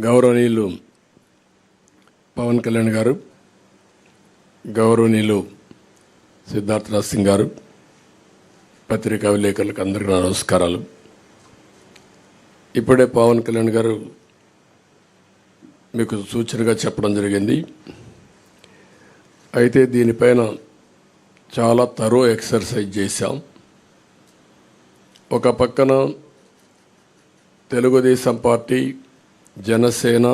గౌరవనీయులు పవన్ కళ్యాణ్ గారు గౌరవనీయులు సిద్ధార్థరాజ్ సింగ్ గారు పత్రికా విలేకరులకు అందరికీ నా నమస్కారాలు. ఇప్పుడే పవన్ కళ్యాణ్ గారు మీకు సూచనగా చెప్పడం జరిగింది. అయితే దీనిపైన చాలా తరో ఎక్సర్సైజ్ చేశాం. ఒక పక్కన తెలుగుదేశం పార్టీ జనసేన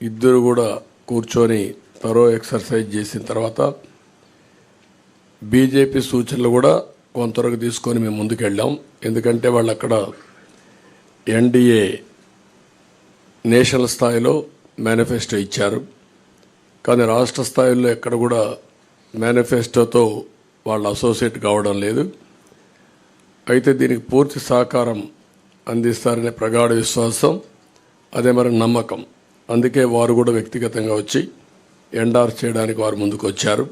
ఇద్దరు కూడా కూర్చొని తరో ఎక్సర్సైజ్ చేసిన తర్వాత బీజేపీ సూచనలు కూడా కొంతవరకు తీసుకొని మేము ముందుకెళ్ళాం. ఎందుకంటే వాళ్ళు అక్కడ ఎన్డీఏ నేషనల్ స్థాయిలో మేనిఫెస్టో ఇచ్చారు. కానీ రాష్ట్ర స్థాయిలో ఎక్కడ కూడా మేనిఫెస్టోతో వాళ్ళు అసోసియేట్ కావడం లేదు. అయితే దీనికి పూర్తి సహకారం అందిస్తారనే ప్రగాఢ విశ్వాసం అదే మరి నమ్మకం. అందుకే వారు కూడా వ్యక్తిగతంగా వచ్చి ఎండార్ చేయడానికి వారు ముందుకు వచ్చారు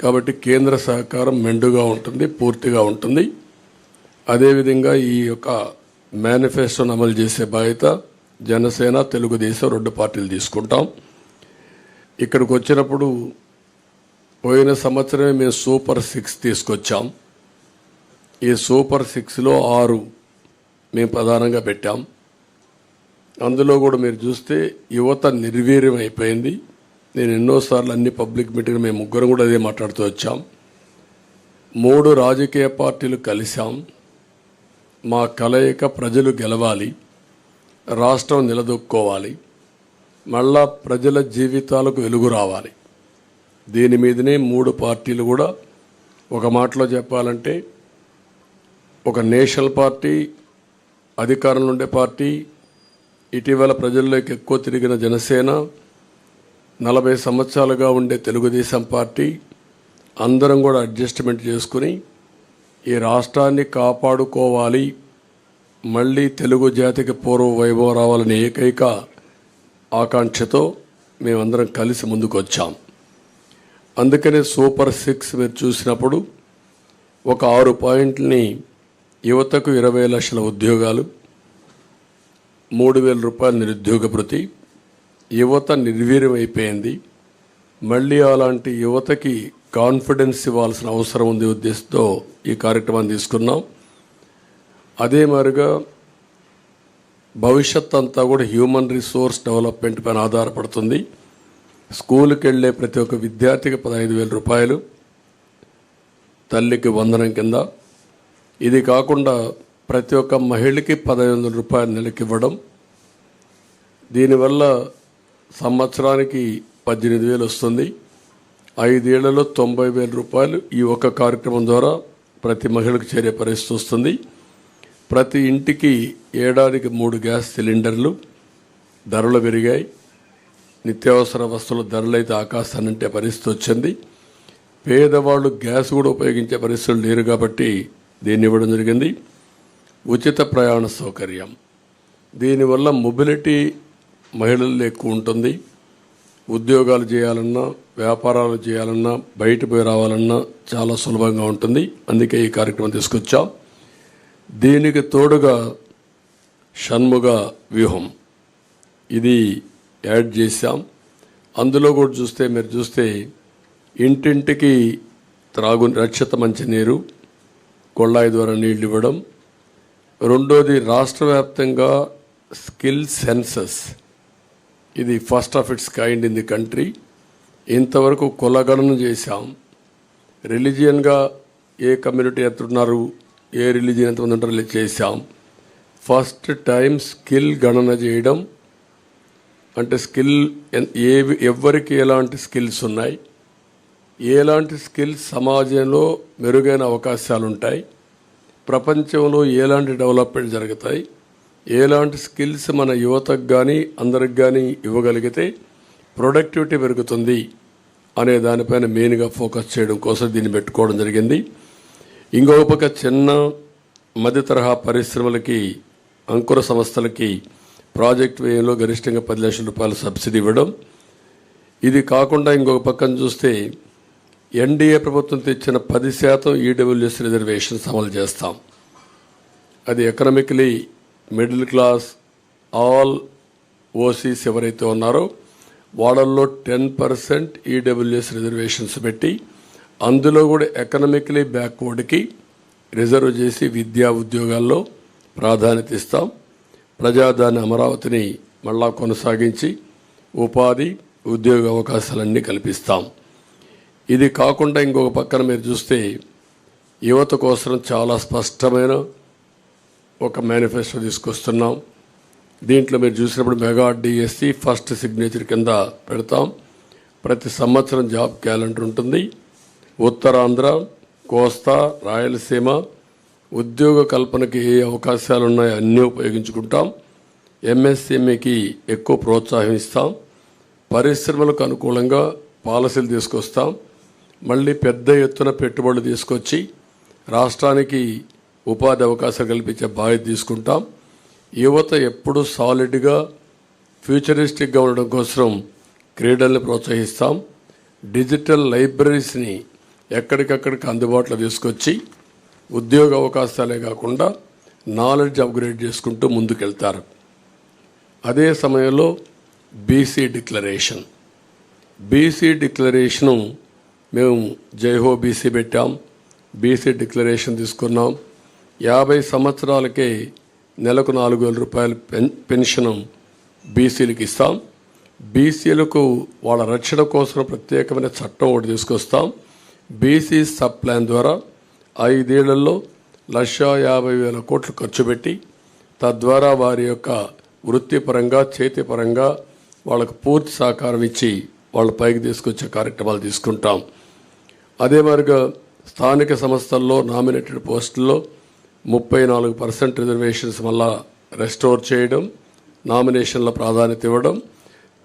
కాబట్టి కేంద్ర సహకారం మెండుగా ఉంటుంది పూర్తిగా ఉంటుంది. అదేవిధంగా ఈ యొక్క మేనిఫెస్టోను అమలు చేసే బాధ్యత జనసేన తెలుగుదేశం రెండు పార్టీలు తీసుకుంటాం. ఇక్కడికి వచ్చినప్పుడు పోయిన సంవత్సరమే మేము సూపర్ సిక్స్ తీసుకొచ్చాం. ఈ సూపర్ సిక్స్లో ఆరు మేము ప్రధానంగా పెట్టాం. అందులో కూడా మీరు చూస్తే యువత నిర్వీర్యం అయిపోయింది. నేను ఎన్నోసార్లు అన్ని పబ్లిక్ మీటింగ్ మేము ముగ్గురం కూడా అదే మాట్లాడుతూ వచ్చాం. మూడు రాజకీయ పార్టీలు కలిశాం. మా కలయిక ప్రజలు గెలవాలి. రాష్ట్రం నిలదొక్కోవాలి మళ్ళా ప్రజల జీవితాలకు వెలుగు రావాలి. దీని మీదనే మూడు పార్టీలు కూడా ఒక మాటలో చెప్పాలంటే ఒక నేషనల్ పార్టీ అధికారంలో ఉండే పార్టీ ఇటీవల ప్రజల్లోకి ఎక్కువ తిరిగిన జనసేన నలభై సంవత్సరాలుగా ఉండే తెలుగుదేశం పార్టీ అందరం కూడా అడ్జస్ట్మెంట్ చేసుకుని ఈ రాష్ట్రాన్ని కాపాడుకోవాలి మళ్ళీ తెలుగు జాతికి పూర్వ వైభవం రావాలనే ఏకైక ఆకాంక్షతో మేమందరం కలిసి ముందుకు వచ్చాం అందుకనే సూపర్ సిక్స్ మీరు చూసినప్పుడు ఒక ఆరు పాయింట్లని యువతకు ఇరవై లక్షల ఉద్యోగాలు మూడు వేల రూపాయల నిరుద్యోగ భృతి యువత నిర్వీర్యం అయిపోయింది మళ్ళీ అలాంటి యువతకి కాన్ఫిడెన్స్ ఇవ్వాల్సిన అవసరం ఉంది ఉద్దేశంతో ఈ కార్యక్రమాన్ని తీసుకున్నాం. అదే మాదిరిగా భవిష్యత్ అంతా కూడా హ్యూమన్ రిసోర్స్ డెవలప్మెంట్ పైన ఆధారపడుతుంది. స్కూల్కి వెళ్ళే ప్రతి ఒక్క విద్యార్థికి పదహైదు వేల రూపాయలు. తల్లికి వందనం కింద. ఇది కాకుండా ప్రతి ఒక్క మహిళకి పదహైదు వందల రూపాయలు నెలకి ఇవ్వడం దీనివల్ల సంవత్సరానికి పద్దెనిమిది వేలు వస్తుంది. ఐదేళ్ళలో తొంభై వేల రూపాయలు ఈ ఒక్క కార్యక్రమం ద్వారా ప్రతి మహిళకు చేరే పరిస్థితి వస్తుంది. ప్రతి ఇంటికి ఏడాదికి మూడు గ్యాస్ సిలిండర్లు ధరలు పెరిగాయి. నిత్యావసర వస్తువుల ధరలు అయితే పరిస్థితి వచ్చింది. పేదవాళ్ళు గ్యాస్ కూడా ఉపయోగించే పరిస్థితులు లేరు కాబట్టి దీన్ని ఇవ్వడం జరిగింది. ఉచిత ప్రయాణ సౌకర్యం. దీనివల్ల మొబిలిటీ మహిళల్లో ఎక్కువ ఉంటుంది. ఉద్యోగాలు చేయాలన్నా వ్యాపారాలు చేయాలన్నా బయట పోయి రావాలన్నా చాలా సులభంగా ఉంటుంది. అందుకే ఈ కార్యక్రమం తీసుకొచ్చాం. దీనికి తోడుగా షణ్ముగ వ్యూహం. ఇది యాడ్ చేశాం. అందులో కూడా చూస్తే మీరు చూస్తే ఇంటింటికి త్రాగు రక్షిత మంచినీరు కొళ్ళాయి ద్వారా నీళ్ళు ఇవ్వడం. రెండోది రాష్ట్ర వ్యాప్తంగా స్కిల్ సెన్సస్. ఇది first of its kind in the country. ఇంతవరకు కులగణన చేశాం. రిలీజియన్గా ఏ కమ్యూనిటీ ఎంత ఉన్నారు ఏ రిలీజియన్ ఎంతమంది ఉంటారు చేశాం. ఫస్ట్ టైం స్కిల్ గణన చేయడం. అంటే స్కిల్ ఏవి ఏ ఎవరికి ఎలాంటి స్కిల్స్ ఉన్నాయి? ఎలాంటి స్కిల్స్ సమాజంలో మెరుగైన అవకాశాలు ఉంటాయి ప్రపంచంలో ఎలాంటి డెవలప్మెంట్ జరుగుతాయి. ఎలాంటి స్కిల్స్ మన యువతకు కానీ అందరికి కానీ ఇవ్వగలిగితే ప్రొడక్టివిటీ పెరుగుతుంది అనే దానిపైన మెయిన్గా ఫోకస్ చేయడం కోసం దీన్ని పెట్టుకోవడం జరిగింది. ఇంకొక పక్క చిన్న మధ్య తరహా పరిశ్రమలకి అంకుర సంస్థలకి ప్రాజెక్ట్ వ్యయంలో గరిష్టంగా పది లక్షల రూపాయల సబ్సిడీ ఇవ్వడం. ఇది కాకుండా ఇంకొక పక్కన చూస్తే ఎన్డీఏ ప్రభుత్వం తెచ్చిన పది శాతం ఈడబ్ల్యూఎస్ రిజర్వేషన్స్ అమలు చేస్తాం. అది economically middle class all OCs ఎవరైతే ఉన్నారో వాళ్ళల్లో టెన్ పర్సెంట్ ఈడబ్ల్యూఎస్ రిజర్వేషన్స్ పెట్టి అందులో కూడా ఎకనామికలీ బ్యాక్వర్డ్కి రిజర్వ్ చేసి విద్యా ఉద్యోగాల్లో ప్రాధాన్యత ఇస్తాం. ప్రజాదాని అమరావతిని మళ్ళా కొనసాగించి ఉపాధి ఉద్యోగ అవకాశాలన్నీ కల్పిస్తాం. ఇది కాకుండా ఇంకొక పక్కన మీరు చూస్తే యువత కోసం చాలా స్పష్టమైన ఒక మేనిఫెస్టో తీసుకొస్తున్నాం. దీంట్లో మీరు చూసినప్పుడు మెగా డిఎస్సి ఫస్ట్ సిగ్నేచర్ కింద పెడతాం. ప్రతి సంవత్సరం జాబ్ క్యాలెండర్ ఉంటుంది. ఉత్తరాంధ్ర కోస్తా రాయలసీమ ఉద్యోగ కల్పనకి ఏ అవకాశాలు ఉన్నాయో అన్నీ ఉపయోగించుకుంటాం. ఎంఎస్ఎంఈకి ఎక్కువ ప్రోత్సాహం ఇస్తాం. పరిశ్రమలకు అనుకూలంగా పాలసీలు తీసుకొస్తాం. మళ్ళీ పెద్ద ఎత్తున పెట్టుబడులు తీసుకొచ్చి రాష్ట్రానికి ఉపాధి అవకాశాలు కల్పించే బాధ్యత తీసుకుంటాం. యువత ఎప్పుడు సాలిడ్గా ఫ్యూచరిస్టిక్గా ఉండడం కోసం క్రీడల్ని ప్రోత్సహిస్తాం. డిజిటల్ లైబ్రరీస్ని ఎక్కడికక్కడికి అందుబాటులో తీసుకొచ్చి ఉద్యోగ అవకాశాలే కాకుండా నాలెడ్జ్ అప్గ్రేడ్ చేసుకుంటూ ముందుకెళ్తారు. అదే సమయంలో బీసీ డిక్లరేషన్ బీసీ డిక్లరేషను మేము జైహో బీసీ పెట్టాం. బీసీ డిక్లరేషన్ తీసుకున్నాం. యాభై సంవత్సరాలకే నెలకు నాలుగు వేల రూపాయల పెన్ పెన్షన్ బీసీలకు ఇస్తాం. బీసీలకు వాళ్ళ రక్షణ కోసం ప్రత్యేకమైన చట్టం ఒకటి తీసుకొస్తాం. బీసీ సబ్ ప్లాన్ ద్వారా ఐదేళ్ళలో లక్ష యాభై వేల కోట్లు ఖర్చు పెట్టి తద్వారా వారి యొక్క వృత్తిపరంగా చేతిపరంగా వాళ్ళకు పూర్తి సహకారం ఇచ్చి వాళ్ళు పైకి తీసుకొచ్చే కార్యక్రమాలు తీసుకుంటాం. అదే మాదిరిగా స్థానిక సంస్థల్లో నామినేటెడ్ పోస్టుల్లో ముప్పై నాలుగు పర్సెంట్ రిజర్వేషన్స్ మళ్ళా రెస్టోర్ చేయడం నామినేషన్ల ప్రాధాన్యత ఇవ్వడం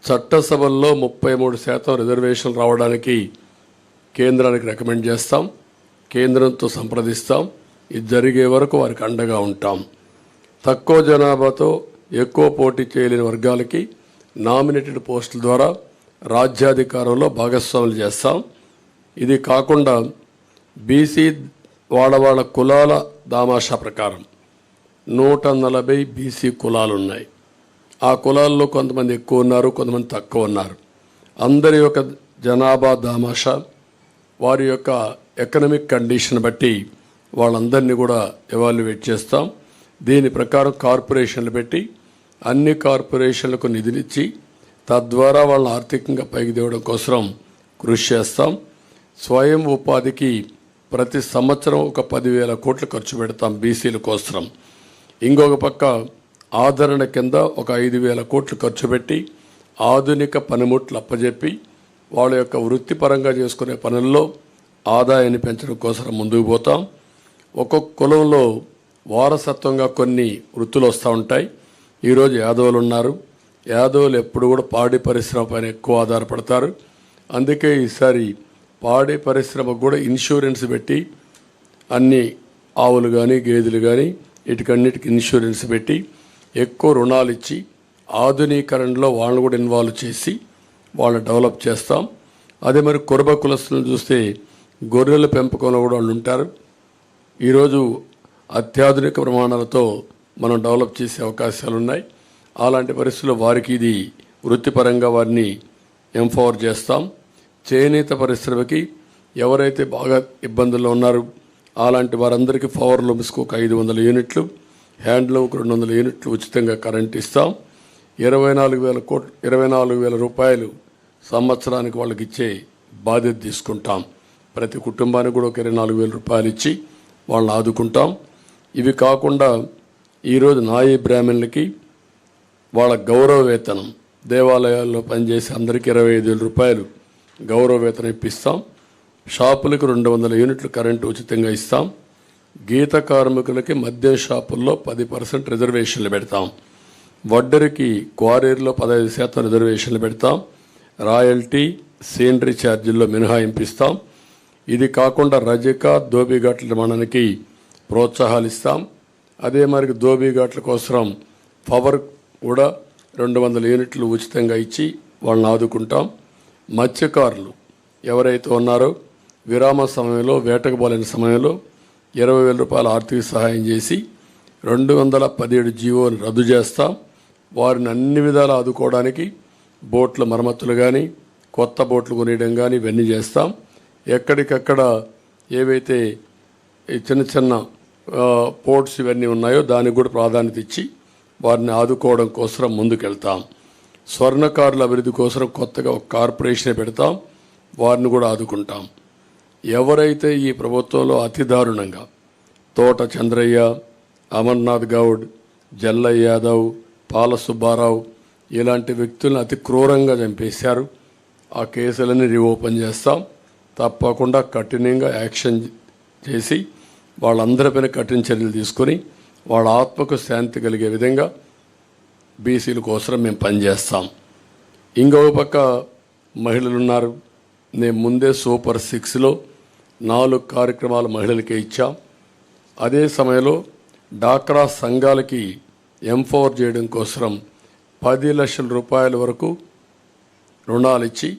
చట్టసభల్లో ముప్పై మూడు శాతం రిజర్వేషన్ రావడానికి కేంద్రానికి రికమెండ్ చేస్తాం కేంద్రంతో సంప్రదిస్తాం ఇది జరిగే వరకు వారికి అండగా ఉంటాం. తక్కువ జనాభాతో ఎక్కువ పోటీ చేయలేని వర్గాలకి నామినేటెడ్ పోస్టుల ద్వారా రాజ్యాధికారంలో భాగస్వాములు చేస్తాం. ఇది కాకుండా బీసీ వాళ్ళ వాళ్ళ కులాల దామాషా ప్రకారం నూట నలభై బీసీ కులాలు ఉన్నాయి ఆ కులాల్లో కొంతమంది ఎక్కువ ఉన్నారు కొంతమంది తక్కువ ఉన్నారు అందరి యొక్క జనాభా దామాషా వారి యొక్క ఎకనమిక్ కండిషన్ బట్టి వాళ్ళందరినీ కూడా ఎవాల్యుయేట్ చేస్తాం. దీని ప్రకారం కార్పొరేషన్లు పెట్టి అన్ని కార్పొరేషన్లకు నిధులిచ్చి తద్వారా వాళ్ళని ఆర్థికంగా పైకి తేవడం కోసం కృషి చేస్తాం. స్వయం ఉపాధికి ప్రతి సంవత్సరం ఒక పదివేల కోట్లు ఖర్చు పెడతాం బీసీల కోసం ఇంకొక పక్క ఆదరణ కింద ఒక ఐదు వేల కోట్లు ఖర్చు పెట్టి ఆధునిక పనిముట్లు అప్పజెప్పి వాళ్ళ యొక్క వృత్తిపరంగా చేసుకునే పనుల్లో ఆదాయాన్ని పెంచడం కోసం ముందుకు పోతాం. ఒక్కొక్క కులంలో వారసత్వంగా కొన్ని వృత్తులు వస్తూ ఉంటాయి. ఈరోజు యాదవులు ఉన్నారు. యాదవులు ఎప్పుడు కూడా పాడి పరిశ్రమ పైన ఎక్కువ ఆధారపడతారు. అందుకే ఈసారి పాడి పరిశ్రమకు కూడా ఇన్సూరెన్స్ పెట్టి అన్ని ఆవులు కానీ గేదెలు కానీ వీటికన్నిటికి ఇన్సూరెన్స్ పెట్టి ఎక్కువ రుణాలు ఇచ్చి ఆధునీకరణలో వాళ్ళని కూడా ఇన్వాల్వ్ చేసి వాళ్ళని డెవలప్ చేస్తాం. అదే మరి కురబ కులస్తులను చూస్తే గొర్రెల పెంపకంలో కూడా వాళ్ళు ఉంటారు. ఈరోజు అత్యాధునిక ప్రమాణాలతో మనం డెవలప్ చేసే అవకాశాలు ఉన్నాయి. అలాంటి పరిస్థితుల్లో వారికి ఇది వృత్తిపరంగా వారిని ఎంపవర్ చేస్తాం. చేనేత పరిశ్రమకి ఎవరైతే బాగా ఇబ్బందుల్లో ఉన్నారు అలాంటి వారందరికీ పవర్ లూమ్స్కి ఒక ఐదు వందల యూనిట్లు హ్యాండ్లూమ్కి రెండు వందల యూనిట్లు ఉచితంగా కరెంట్ ఇస్తాం. ఇరవై నాలుగు వేల కోట్లు ఇరవై నాలుగు వేల రూపాయలు సంవత్సరానికి వాళ్ళకి ఇచ్చే బాధ్యత తీసుకుంటాం. ప్రతి కుటుంబానికి కూడా ఒక ఇరవై నాలుగు వేల రూపాయలు ఇచ్చి వాళ్ళని ఆదుకుంటాం. ఇవి కాకుండా ఈరోజు నాయి బ్రాహ్మణులకి వాళ్ళ గౌరవ వేతనం దేవాలయాల్లో పనిచేసే అందరికీ ఇరవై ఐదు వేల రూపాయలు గౌరవ వేతనం ఇప్పిస్తాం. షాపులకు రెండు వందల యూనిట్లు కరెంటు ఉచితంగా ఇస్తాం. గీత కార్మికులకి మద్యం షాపుల్లో పది పర్సెంట్ రిజర్వేషన్లు పెడతాం. వడ్డరికి క్వారీర్లో పదహైదు శాతం రిజర్వేషన్లు పెడతాం. రాయల్టీ సీనరీ ఛార్జీల్లో మినహాయింపిస్తాం. ఇది కాకుండా రజక దోబీఘాట్ల నిర్మాణానికి ప్రోత్సాహాలు ఇస్తాం అదే మరి దోబీఘాట్ల కోసం పవర్ కూడా రెండు వందల యూనిట్లు ఉచితంగా ఇచ్చి వాళ్ళని ఆదుకుంటాం. మత్స్యకారులు ఎవరైతే ఉన్నారో విరామ సమయంలో వేటకు పోలేని సమయంలో ఇరవై వేల రూపాయల ఆర్థిక సహాయం చేసి రెండు వందల పదిహేడు జీవోని రద్దు చేస్తాం. వారిని అన్ని విధాలు ఆదుకోవడానికి బోట్ల మరమ్మతులు కానీ కొత్త బోట్లు కొనియడం కానీ ఇవన్నీ చేస్తాం. ఎక్కడికక్కడ ఏవైతే చిన్న చిన్న పోర్ట్స్ ఇవన్నీ ఉన్నాయో దానికి కూడా ప్రాధాన్యత ఇచ్చి వారిని ఆదుకోవడం కోసం ముందుకెళ్తాం. స్వర్ణకారుల అభివృద్ధి కోసం కొత్తగా ఒక కార్పొరేషన్ పెడతాం వారిని కూడా ఆదుకుంటాం. ఎవరైతే ఈ ప్రభుత్వంలో అతి దారుణంగా తోట చంద్రయ్య అమర్నాథ్ గౌడ్ జల్లయ్య యాదవ్ పాల సుబ్బారావు ఇలాంటి వ్యక్తులను అతి క్రూరంగా చంపేశారు. ఆ కేసులన్నీ రీఓపెన్ చేస్తాం. తప్పకుండా కఠినంగా యాక్షన్ చేసి వాళ్ళందరిపైన కఠిన చర్యలు తీసుకొని వాళ్ళ ఆత్మకు శాంతి కలిగే విధంగా బీసీల కోసం మేము పనిచేస్తాం ఇంకొక పక్క మహిళలు ఉన్నారు నేను ముందే సూపర్ సిక్స్లో నాలుగు కార్యక్రమాలు మహిళలకే ఇచ్చాం. అదే సమయంలో డాక్రా సంఘాలకి ఎంపవర్ చేయడం కోసం పది లక్షల రూపాయల వరకు రుణాలు ఇచ్చి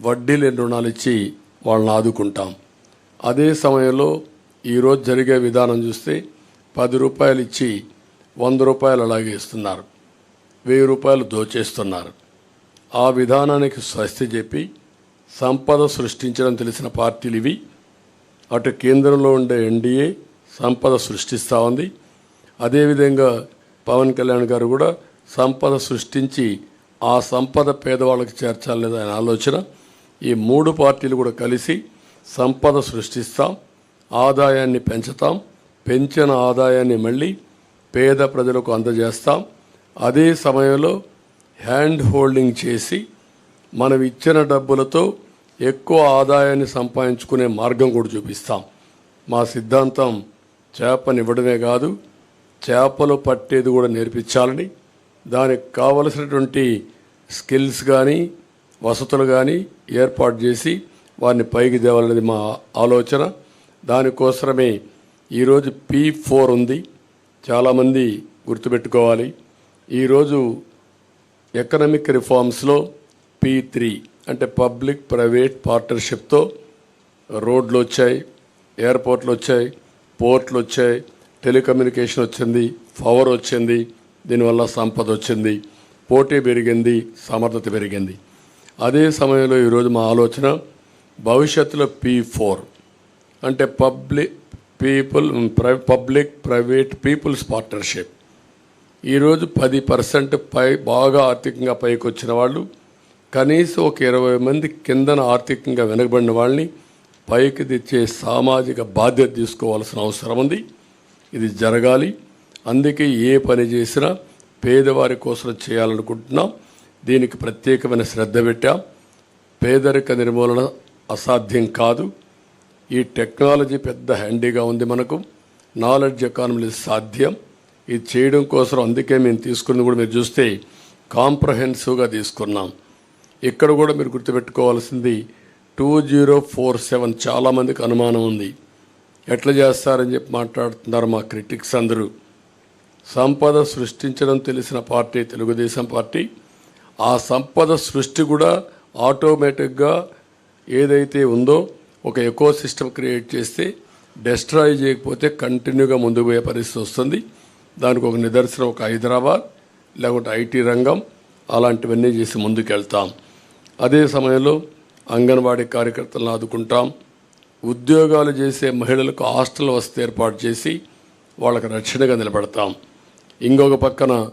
వడ్డీ లేని రుణాలు ఇచ్చి వాళ్ళని ఆదుకుంటాం. అదే సమయంలో ఈరోజు జరిగే విధానం చూస్తే పది రూపాయలు ఇచ్చి వంద రూపాయలు అలాగే ఇస్తున్నారు. వెయ్యి రూపాయలు దోచేస్తున్నారు. ఆ విధానానికి స్వస్తి చెప్పి సంపద సృష్టించడం తెలిసిన పార్టీలు ఇవి. అటు కేంద్రంలో ఉండే ఎన్డీఏ సంపద సృష్టిస్తూ ఉంది. అదేవిధంగా పవన్ కళ్యాణ్ గారు కూడా సంపద సృష్టించి ఆ సంపద పేదవాళ్ళకి చేర్చాలనేది ఆయన ఆలోచన. ఈ మూడు పార్టీలు కూడా కలిసి సంపద సృష్టిస్తాం ఆదాయాన్ని పెంచుతాం పెంచిన ఆదాయాన్ని మళ్ళీ పేద ప్రజలకు అందజేస్తాం. అదే సమయంలో హ్యాండ్ హోల్డింగ్ చేసి మనం ఇచ్చిన డబ్బులతో ఎక్కువ ఆదాయాన్ని సంపాదించుకునే మార్గం కూడా చూపిస్తాం. మా సిద్ధాంతం చేపనివ్వడమే కాదు చేపలు పట్టేది కూడా నేర్పించాలని. దానికి కావలసినటువంటి స్కిల్స్ కానీ వసతులు కానీ ఏర్పాటు చేసి వారిని పైకి తేవాలనేది మా ఆలోచన. దానికోసమే ఈరోజు పీ ఫోర్ ఉంది. చాలామంది గుర్తుపెట్టుకోవాలి. ఈరోజు ఎకనామిక్ రిఫార్మ్స్లో పీ త్రీ అంటే పబ్లిక్ ప్రైవేట్ పార్ట్నర్షిప్తో రోడ్లు వచ్చాయి ఎయిర్పోర్ట్లు వచ్చాయి పోర్ట్లు వచ్చాయి టెలికమ్యూనికేషన్ వచ్చింది పవర్ వచ్చింది దీనివల్ల సంపద వచ్చింది పోటీ పెరిగింది సమర్థత పెరిగింది. అదే సమయంలో ఈరోజు మా ఆలోచన భవిష్యత్తులో పీ ఫోర్ అంటే public people public private peoples partnership. ఈరోజు పది పర్సెంట్ పై బాగా ఆర్థికంగా పైకి వచ్చిన వాళ్ళు కనీసం ఒక ఇరవై మంది కిందన ఆర్థికంగా వెనకబడిన వాళ్ళని పైకి తెచ్చే సామాజిక బాధ్యత తీసుకోవాల్సిన అవసరం ఉంది. ఇది జరగాలి. అందుకే ఏ పని చేసినా పేదవారి కోసం చేయాలనుకుంటున్నాం. దీనికి ప్రత్యేకమైన శ్రద్ధ పెట్టాం. పేదరిక నిర్మూలన అసాధ్యం కాదు. ఈ టెక్నాలజీ పెద్ద హ్యాండీగా ఉంది మనకు. నాలెడ్జ్ ఎకానమీ సాధ్యం. ఇది చేయడం కోసం అందుకే మేము తీసుకున్నది కూడా మీరు చూస్తే కాంప్రహెన్సివ్గా తీసుకున్నాం. ఇక్కడ కూడా మీరు గుర్తుపెట్టుకోవాల్సింది టూ జీరో ఫోర్ సెవెన్ చాలామందికి అనుమానం ఉంది. ఎట్లా చేస్తారని చెప్పి మాట్లాడుతున్నారు మా క్రిటిక్స్ అందరూ. సంపద సృష్టించడం తెలిసిన పార్టీ తెలుగుదేశం పార్టీ. ఆ సంపద సృష్టి కూడా ఆటోమేటిక్గా ఏదైతే ఉందో ఒక ఎకో సిస్టమ్ క్రియేట్ చేస్తే డెస్ట్రాయ్ చేయకపోతే కంటిన్యూగా ముందుకు పోయే పరిస్థితి వస్తుంది. దానికి ఒక నిదర్శనం ఒక హైదరాబాద్ లేకుంటే ఐటీ రంగం అలాంటివన్నీ చేసి ముందుకెళ్తాం. అదే సమయంలో అంగన్వాడీ కార్యకర్తలను ఆదుకుంటాం. ఉద్యోగాలు చేసే మహిళలకు హాస్టల్ వసతి ఏర్పాటు చేసి వాళ్ళకి రక్షణగా నిలబడతాం. ఇంకొక పక్కన